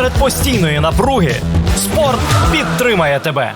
Серед постійної напруги спорт підтримає тебе.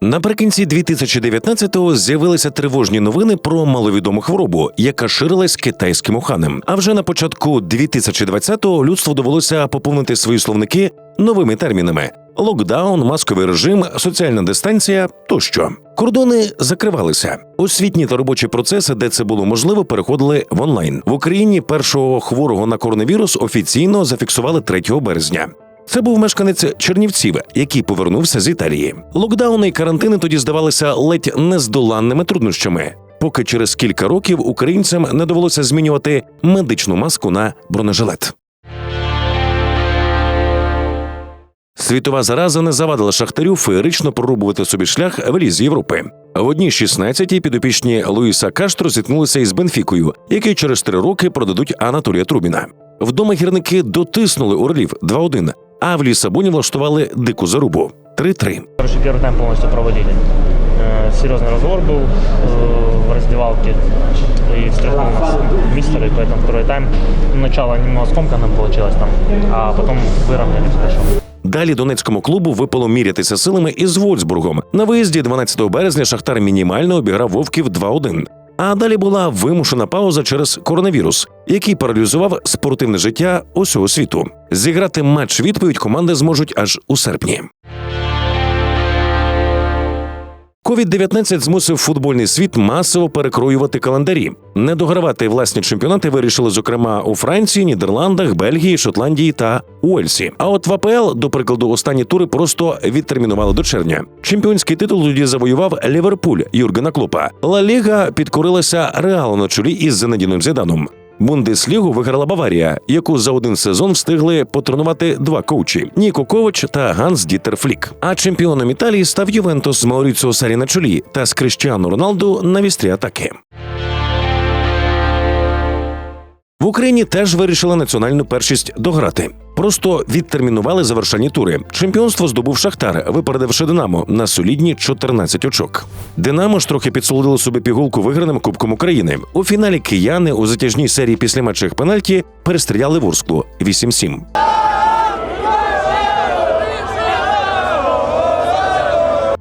Наприкінці 2019-го з'явилися тривожні новини про маловідому хворобу, яка ширилась китайським уханем. А вже на початку 2020-го людству довелося поповнити свої словники новими термінами: локдаун, масковий режим, соціальна дистанція тощо. Кордони закривалися. Освітні та робочі процеси, де це було можливо, переходили в онлайн. В Україні першого хворого на коронавірус офіційно зафіксували 3 березня. Це був мешканець Чернівців, який повернувся з Італії. Локдауни і карантини тоді здавалися ледь нездоланними труднощами, поки через кілька років українцям не довелося змінювати медичну маску на бронежилет. Світова зараза не завадила шахтарю феєрично прорубувати собі шлях в ліз Європи. В одній 16-й підопічні Луїса Каштро зіткнулися із Бенфікою, який через три роки продадуть Анатолія Трубіна. Вдома гірники дотиснули Орлів 2-1, а в Лісабоні влаштували дику зарубу 3-3. Короче, первый тайм полностью проводили. Э, Серьезный разговор был э, в раздевалке. И встряхнул нас мистер, и поэтому второй тайм. Начало немного скомканным получилось там, а потом выровнялись хорошо. Далі донецькому клубу випало мірятися силами із Вольсбургом. На виїзді 12 березня Шахтар мінімально обіграв Вовків 2-1. А далі була вимушена пауза через коронавірус, який паралізував спортивне життя усього світу. Зіграти матч відповідь команди зможуть аж у серпні. Ковід-19 змусив футбольний світ масово перекроювати календарі. Не догравати власні чемпіонати вирішили, зокрема, у Франції, Нідерландах, Бельгії, Шотландії та Уельсі. А от в АПЛ, до прикладу, останні тури просто відтермінували до червня. Чемпіонський титул тоді завоював Ліверпуль Юргена Клопа. Ла Ліга підкорилася Реалу на чолі із Зенедіном Зіданом. Бундеслігу виграла Баварія, яку за один сезон встигли потренувати два коучі Ніко Ковач та Ганс Дітер Флік. А чемпіоном Італії став Ювентус з Мауріціо Сарі на чолі та з Кріштіану Роналду на вістрі атаки. В Україні теж вирішили національну першість дограти. Просто відтермінували завершальні тури. Чемпіонство здобув Шахтар, випередивши Динамо на солідні 14 очок. Динамо ж трохи підсолодило собі пігулку виграним Кубком України. У фіналі кияни у затяжній серії після матчих пенальті перестріляли Ворсклу 8-7.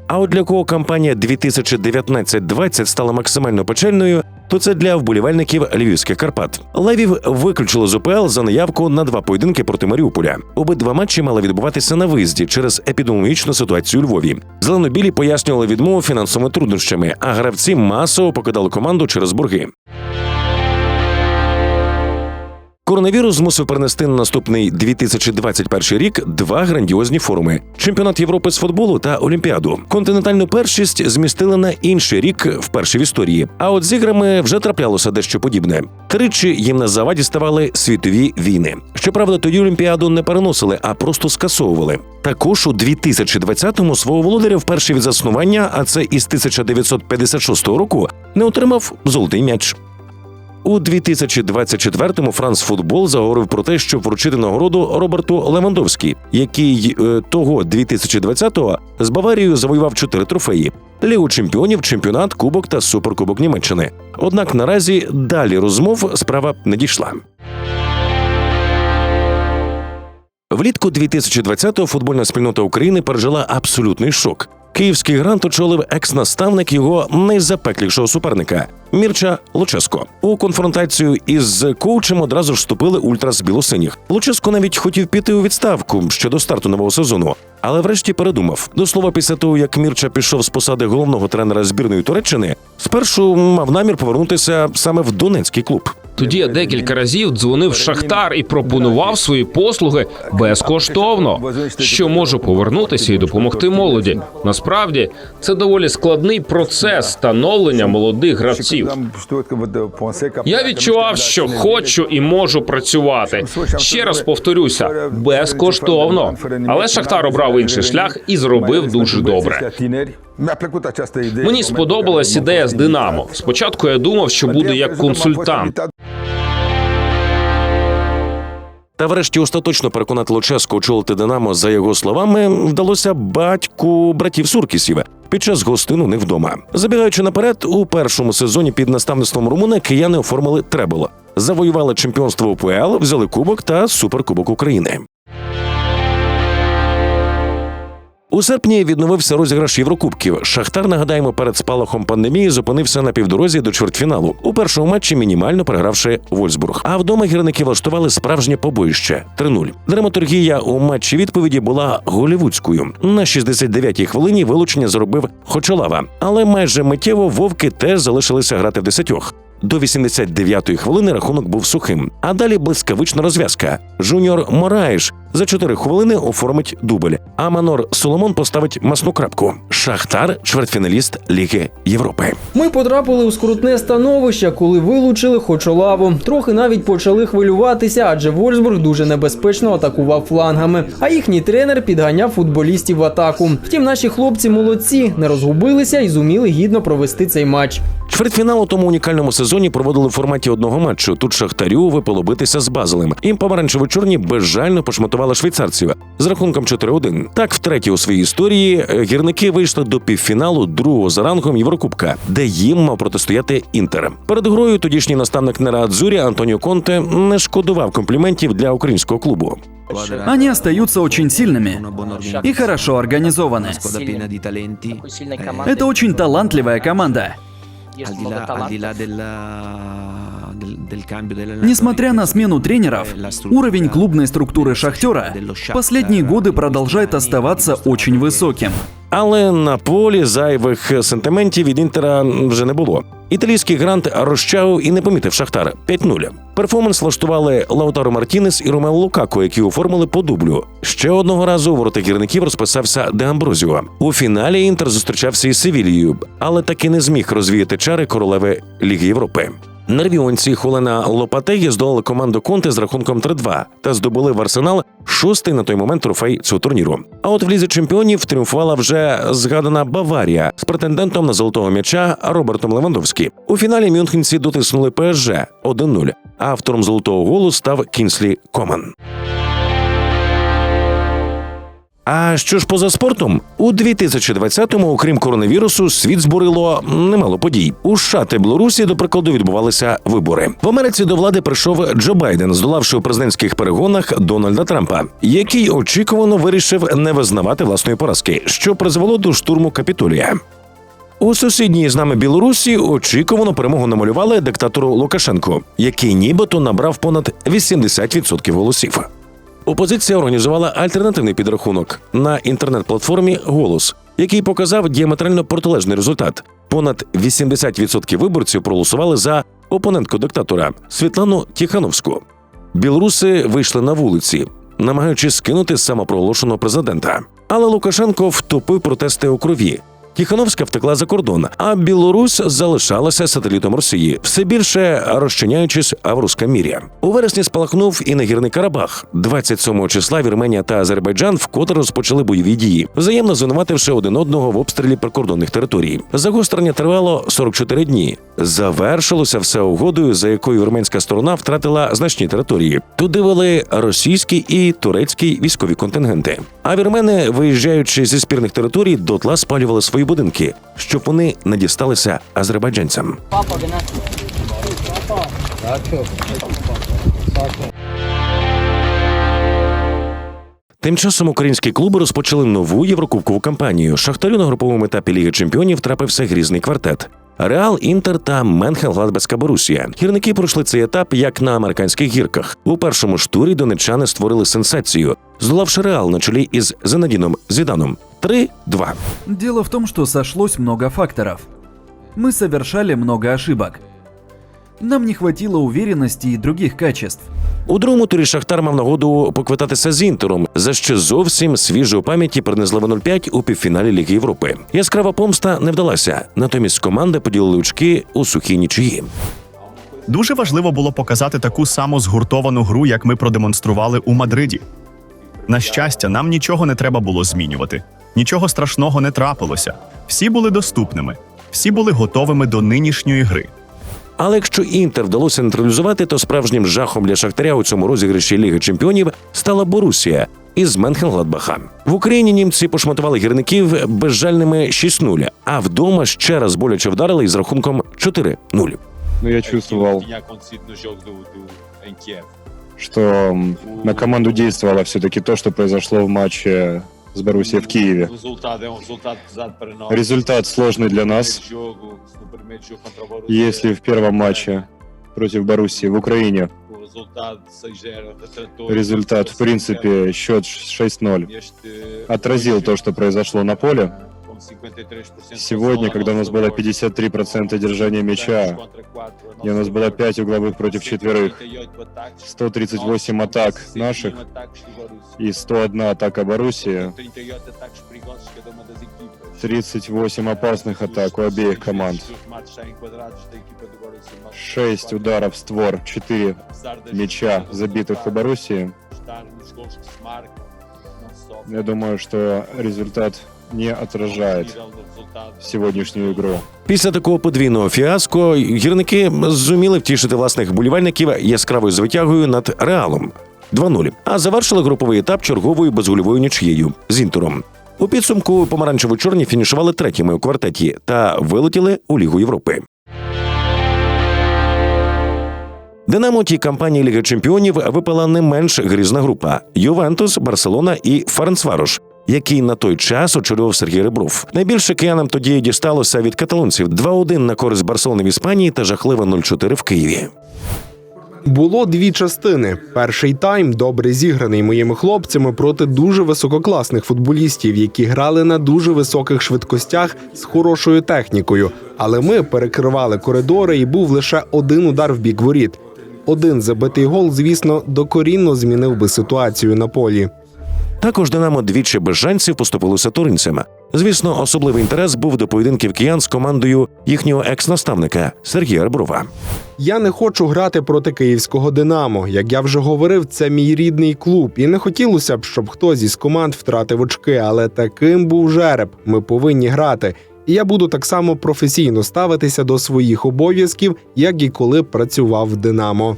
А от для кого кампанія 2019-20 стала максимально печальною, то це для вболівальників львівських Карпат. Левів виключили з УПЛ за наявку на два поєдинки проти Маріуполя. Обидва матчі мали відбуватися на виїзді через епідеміологічну ситуацію у Львові. Зеленобілі пояснювали відмову фінансовими труднощами, а гравці масово покидали команду через борги. Коронавірус змусив перенести на наступний 2021 рік два грандіозні форуми: чемпіонат Європи з футболу та Олімпіаду. Континентальну першість змістили на інший рік вперше в історії. А от з іграми вже траплялося дещо подібне. Тричі їм на заваді ставали світові війни. Щоправда, тоді Олімпіаду не переносили, а просто скасовували. Також у 2020-му свого володаря вперше від заснування, а це із 1956 року, не отримав золотий м'яч. У 2024-му Франс Футбол заговорив про те, щоб вручити нагороду Роберту Левандовській, який е, того 2020-го з Баварією завоював чотири трофеї: Лігу чемпіонів, чемпіонат, кубок та суперкубок Німеччини. Однак наразі далі розмов справа не дійшла. Влітку 2020-го футбольна спільнота України пережила абсолютний шок. Київський грант очолив екс-наставник його найзапеклішого суперника Мірча Луческо. У конфронтацію із коучем одразу ж вступили ультрас білосиніх. Луческо навіть хотів піти у відставку ще до старту нового сезону, але врешті передумав. До слова, після того як Мірча пішов з посади головного тренера збірної Туреччини, спершу мав намір повернутися саме в Донецький клуб. Тоді я декілька разів дзвонив Шахтар і пропонував свої послуги безкоштовно, що можу повернутися і допомогти молоді. Насправді це доволі складний процес становлення молодих гравців. Я відчував, що хочу і можу працювати. Ще раз повторюся, безкоштовно. Але Шахтар обрав інший шлях і зробив дуже добре. Мені сподобалась ідея з Динамо. Спочатку я думав, що буду як консультант. Та врешті остаточно переконати Луческу очолити Динамо, за його словами, вдалося батьку братів Суркісів під час гостину не вдома. Забігаючи наперед, у першому сезоні під наставництвом Румуна кияни оформили требл. Завоювали чемпіонство УПЛ, взяли кубок та суперкубок України. У серпні відновився розіграш Єврокубків. Шахтар, нагадаємо, перед спалахом пандемії зупинився на півдорозі до чвертьфіналу. У першому матчі мінімально перегравши Вольсбург. А вдома гірники влаштували справжнє побоїще 3-0. Драматургія у матчі відповіді була голівудською. На 69-й хвилині вилучення зробив Хочолава, але майже миттєво вовки теж залишилися грати в десятьох. До 89-ї хвилини рахунок був сухим. А далі блискавична розв'язка. Жуніор Мораєш за 4 хвилини оформить дубль. А Манор Соломон поставить масну крапку. Шахтар чвертьфіналіст Ліги Європи. Ми потрапили у скрутне становище, коли вилучили Хочолаву. Трохи навіть почали хвилюватися, адже Вольсбург дуже небезпечно атакував флангами. А їхній тренер підганяв футболістів в атаку. Втім, наші хлопці молодці, не розгубилися і зуміли гідно провести цей матч. Чвертьфінал у тому унікальному сезоні проводили в форматі одного матчу. Тут Шахтарю випало битися з Базелем. Їм помаранчево-чорні безжально пошматували швейцарців з рахунком 4-1. Так, втретє у своїй історії е, гірники вийшли до півфіналу другого за рангом Єврокубка, де їм мав протистояти Інтер. Перед грою тодішній наставник Нера Адзурі Антоніо Конте не шкодував компліментів для українського клубу. Они остаются очень сильными и хорошо организованы. Это очень талантливая команда. Io al, di là, al di là della Несмотря на смену тренеров, уровень клубной структуры «Шахтера» последние годы продолжает оставаться очень высоким. Але на полі зайвих сентиментів від інтера вже не було. Італійський грант розчавив і не помітив Шахтар 5-0. Перформанс влаштували Лаутаро Мартінес і Ромео Лукако, які оформили по дублю. Ще одного разу у ворота гірників розписався Де Амброзіо. У фіналі інтер зустрічався із Севільєю, але таки не зміг розвіяти чари королеви Ліги Європи. Нервіонці Холена Лопатегі здолали команду Конте з рахунком 3-2 та здобули в арсенал шостий на той момент трофей цього турніру. А от в лізі чемпіонів тріумфувала вже згадана Баварія з претендентом на золотого м'яча Робертом Левандовським. У фіналі мюнхенці дотиснули ПСЖ 1-0. Автором золотого голу став Кінслі Коман. А що ж поза спортом? У 2020-му, окрім коронавірусу, світ збурило немало подій. У США та Білорусі, до прикладу, відбувалися вибори. В Америці до влади прийшов Джо Байден, здолавши у президентських перегонах Дональда Трампа, який очікувано вирішив не визнавати власної поразки, що призвело до штурму капітолія. У сусідній з нами Білорусі очікувано перемогу намалювали диктатору Лукашенку, який нібито набрав понад 80% голосів. Опозиція організувала альтернативний підрахунок на інтернет-платформі Голос, який показав діаметрально протилежний результат. Понад 80% виборців проголосували за опонентку диктатора Світлану Тіхановську. Білоруси вийшли на вулиці, намагаючись скинути самопроголошеного президента. Але Лукашенко втопив протести у крові. Тіхановська втекла за кордон, а Білорусь залишалася сателітом Росії, все більше розчиняючись в рускомір'я. У вересні спалахнув і нагірний Карабах. 27 числа Вірменія та Азербайджан вкотре розпочали бойові дії, взаємно звинувативши один одного в обстрілі прикордонних територій. Загострення тривало 44 дні. Завершилося все угодою, за якою вірменська сторона втратила значні території. Туди вели російські і турецькі військові контингенти. А вірмени, виїжджаючи зі спірних територій, дотла спалювали свої будинки, щоб вони не дісталися азербайджанцям. Тим часом українські клуби розпочали нову єврокубкову кампанію. Шахтарю на груповому етапі Ліги Чемпіонів трапився грізний квартет. Реал, Інтер та Менхенгладбецька Борусія. Гірники пройшли цей етап як на американських гірках. У першому ж турі донеччани створили сенсацію, здолавши Реал на чолі із Зенадіном Зіданом 3-2. Дело в том, что сошлось много факторов. Мы совершали много ошибок. Нам не хватило уверенности и других качеств. У другому турі Шахтар мав нагоду поквитатися з інтером, за що зовсім свіжо у пам'яті принесли 0-5 у півфіналі Ліги Європи. Яскрава помста не вдалася. Натомість команди поділили очки у сухій нічиї. Дуже важливо було показати таку саму згуртовану гру, як ми продемонстрували у Мадриді. На щастя, нам нічого не треба було змінювати. Нічого страшного не трапилося. Всі були доступними, всі були готовими до нинішньої гри. Але якщо інтер вдалося нейтралізувати, то справжнім жахом для шахтаря у цьому розіграші Ліги Чемпіонів стала Борусія із Менхенгладбаха. В Україні німці пошматували гірників безжальними 6-0, а вдома ще раз боляче вдарили із рахунком 4-0. Ну, я чувствовал, что на команду действовало все-таки то, что произошло в матче Боруссией в nós. Результат сложный для нас. Если в первом матче против Боруссии в Украине o resultado 6-0 retratou результат, в принципе, счет 6-0, отразил то, что произошло на поле. Com 53% de Сегодня, когда у нас было favor, 53% держания мяча, и у нас было favor. 5 угловых против четверых, 138 ataques, 138 nós атак 61 наших и 101 атака Боруссии, 38 ataques perigosos de cada uma das equipas. 38 опасных атак у обеих команд, 6 ударов в створ, 4 мяча, забитых у Боруссии. Я думаю, что результат не отражает сегодняшнюю игру. Після такого подвійного фіаско гірники зуміли втішити власних вболівальників яскравою звитягою над реалом 2-0, а завершили груповий етап черговою безгольовою нічією з інтером. У підсумку помаранчево-чорні фінішували третіми у квартеті та вилетіли у Лігу Європи. Динамо тій кампанії Ліги Чемпіонів випала не менш грізна група: Ювентус, Барселона і Ференцварош, який на той час очолював Сергій Ребров. Найбільше киянам тоді дісталося від каталонців 2-1 на користь Барселони в Іспанії та жахливе 0-4 в Києві. Було дві частини. Перший тайм добре зіграний моїми хлопцями проти дуже висококласних футболістів, які грали на дуже високих швидкостях з хорошою технікою. Але ми перекривали коридори, і був лише один удар в бік воріт. Один забитий гол, звісно, докорінно змінив би ситуацію на полі. Також Динамо двічі без шансів поступилося туринцям. Звісно, особливий інтерес був до поєдинків киян з командою їхнього екс-наставника Сергія Реброва. Я не хочу грати проти київського Динамо. Як я вже говорив, це мій рідний клуб, і не хотілося б, щоб хтось із команд втратив очки, але таким був жереб. Ми повинні грати. І я буду так само професійно ставитися до своїх обов'язків, як і коли працював в Динамо.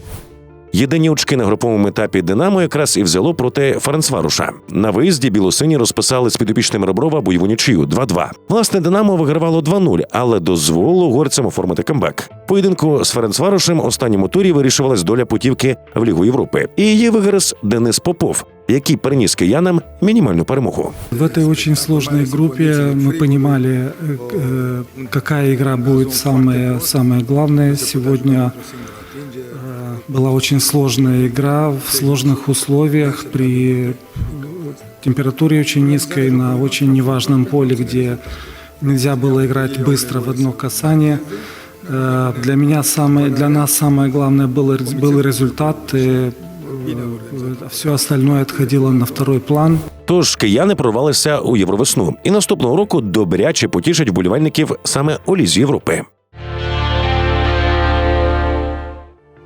Єдині очки на груповому етапі Динамо якраз і взяло проти Ференцваруша. На виїзді білосині розписали з підопічним Реброва бойову нічию 2-2. Власне, Динамо вигравало 2-0, але дозволило угорцям оформити камбек. Поєдинку з Ференцварушем у останньому турі вирішувалась доля путівки в Лігу Європи. І її вигрес Денис Попов, який переніс киянам мінімальну перемогу. В этой очень сложной группе мы понимали, э, э, какая игра будет самая, самая главная. Сегодня э, была очень сложная игра в сложных условиях при э, температуре очень низкой на очень неважном поле, где нельзя было играть быстро в одно касание. Э, Для меня самое, для нас самое главное было, был результат. и, э, Все остальное отходило на второй план. Тож кияни прорвалися у Євровесну, і наступного року добряче потішать вболівальників саме у Лізі Європи.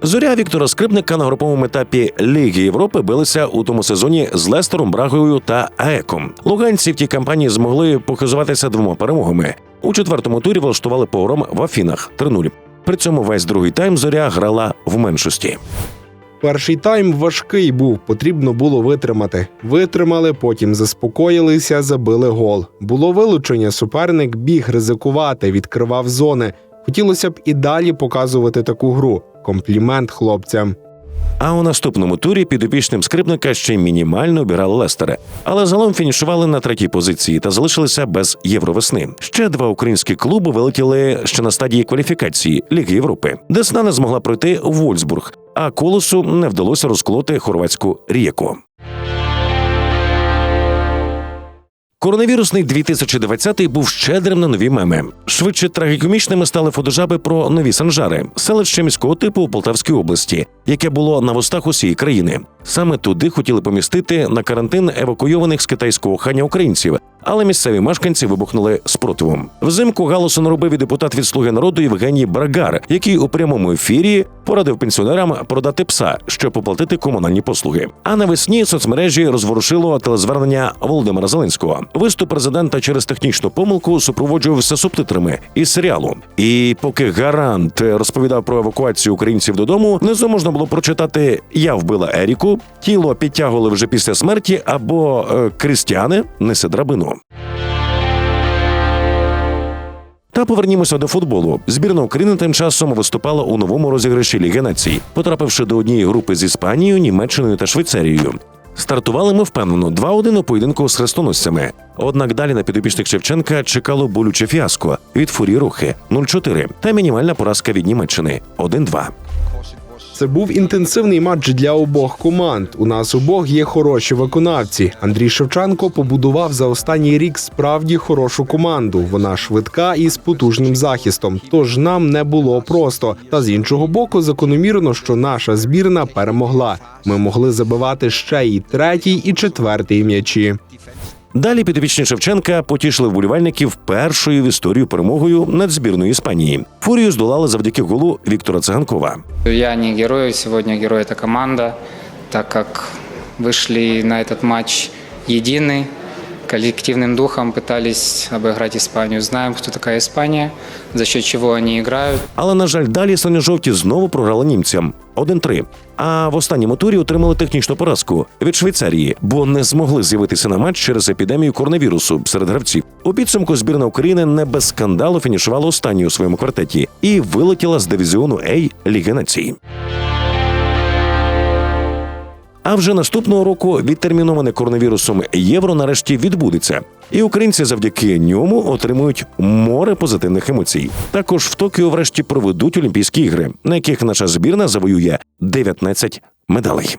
Зоря Віктора Скрипника на груповому етапі Ліги Європи билися у тому сезоні з Лестером, Брагою та АЕКом. Луганці в тій кампанії змогли похизуватися двома перемогами. У четвертому турі влаштували погром в Афінах 3-0. При цьому весь другий тайм зоря грала в меншості. Перший тайм важкий був, потрібно було витримати. Витримали, потім заспокоїлися, забили гол. Було вилучення, суперник біг ризикувати, відкривав зони. Хотілося б і далі показувати таку гру. Комплімент хлопцям. А у наступному турі підопічним скрипника ще мінімально обіграли Лестера, але загалом фінішували на третій позиції та залишилися без євровесни. Ще два українські клуби вилетіли ще на стадії кваліфікації Ліги Європи. Десна не змогла пройти Вольсбург, а колосу не вдалося розколоти хорватську рієку. Коронавірусний 2020 був щедрим на нові меми. Швидше трагікомічними стали фотожаби про нові санжари, селище міського типу у Полтавській області, яке було на вустах усієї країни. Саме туди хотіли помістити на карантин евакуйованих з китайського хання українців, але місцеві мешканці вибухнули спротивом. Взимку галасу наробив і депутат від слуги народу Євгеній Брагар, який у прямому ефірі порадив пенсіонерам продати пса, щоб оплатити комунальні послуги. А навесні соцмережі розворушило телезвернення Володимира Зеленського. Виступ президента через технічну помилку супроводжувався субтитрами із серіалу. І поки гарант розповідав про евакуацію українців додому, внизу можна було прочитати Я вбила Еріку, тіло підтягували вже після смерті, або е, Крістіане несе драбину. Та повернімося до футболу. Збірна України тим часом виступала у новому розіграші Ліги Націй, потрапивши до однієї групи з Іспанією, Німеччиною та Швейцарією. Стартували ми впевнено 2-1 у поєдинку з хрестоносцями. Однак далі на підопічних Шевченка чекало болюче фіаско від фурі рухи 0-4 та мінімальна поразка від Німеччини 1-2. Це був інтенсивний матч для обох команд. У нас обох є хороші виконавці. Андрій Шевченко побудував за останній рік справді хорошу команду. Вона швидка і з потужним захистом. Тож нам не було просто. Та з іншого боку, закономірно, що наша збірна перемогла. Ми могли забивати ще і третій, і четвертий м'ячі. Далі підопічні Шевченка потішили вболівальників першою в історію перемогою над збірною Іспанії. Фурію здолали завдяки голу Віктора Циганкова. Я не герой, сегодня герой это команда, так как вышли на этот матч едины, коллективным духом пытались обыграть Испанию. Знаем, кто такая Испания, за счет чего они играют. Але на жаль, далі синьо-жовті знову програли німцям 1-3. А в останньому турі отримали технічну поразку від Швейцарії, бо не змогли з'явитися на матч через епідемію коронавірусу серед гравців. У підсумку збірна України не без скандалу фінішувала останньою у своєму квартеті і вилетіла з дивізіону А Ліги Націй. А вже наступного року відтерміноване коронавірусом євро нарешті відбудеться, і українці завдяки ньому отримують море позитивних емоцій. Також в Токіо врешті проведуть Олімпійські ігри, на яких наша збірна завоює 19 медалей.